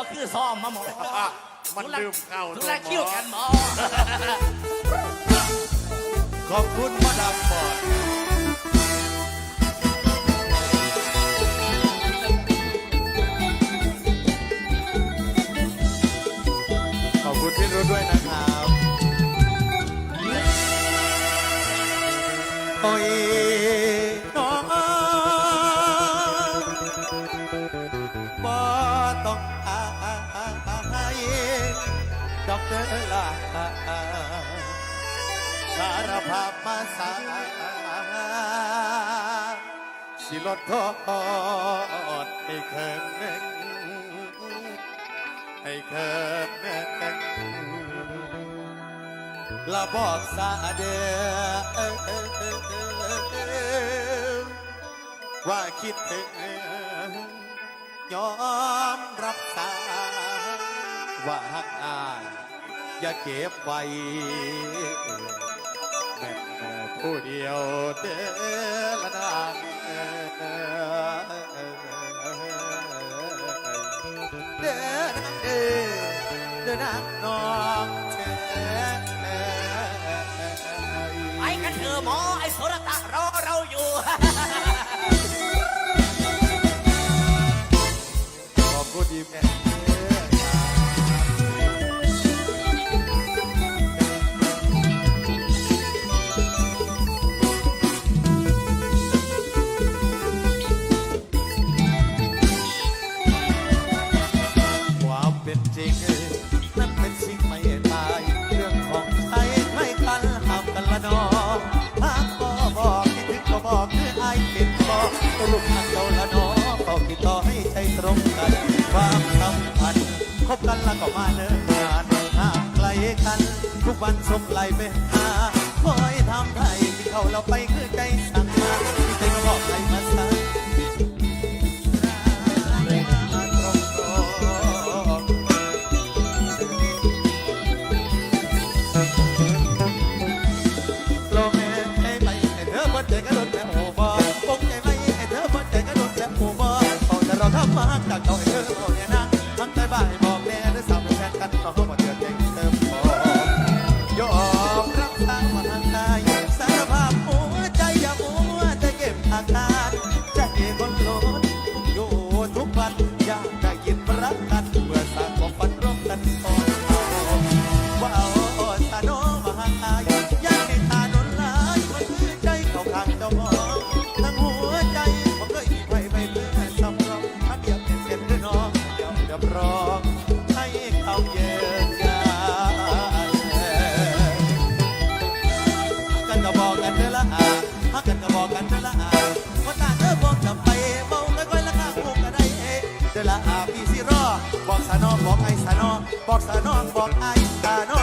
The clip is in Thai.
บ่คือซ้อมมาหมออะมันลืมเข้าทุตัวลักหมคิ้วอกันหมอ ขอบคุณพ่อดำบอดขอบคุณพี่รุ่ด้วยนะครับโอ้ย เตอลาสารภาพมาสาสิลดโทษให้เคินหนึ่งให้เคินหนึ่งละบอกสาเดว่าคิดถึงยอมรับสาว่าหักอาย อย่าเก็บไว้แม่นผู้เดียวเด้อละนางเด้อนางเด้อเด้อนางน้องเธอไปกันเถอะหมอไอ้โสรตะรอเราอยู่ จริงนั้นเป็นสิ่งไม่ตาย เรื่องของใครไม่กันห้ามกันละนอหากก็บอกคิดถึงก็บอกคือไอ้เป็นบอกตลุกนักเจ้าละนอก็คิดต่อให้ใจตรงกัน ความสัมพันธ์คบกันแล้วก็มาเนิ่นนานห่างไกลกัน ทุกวันส่งไลไปหาคอยทำไทยที่เขาเราไปคือใจสั่งมาที่ใจก็บอกให้มาสั่ง สิรอบอกสานอบอกไอ้สานอบอกสานอบอกไอ้สานอ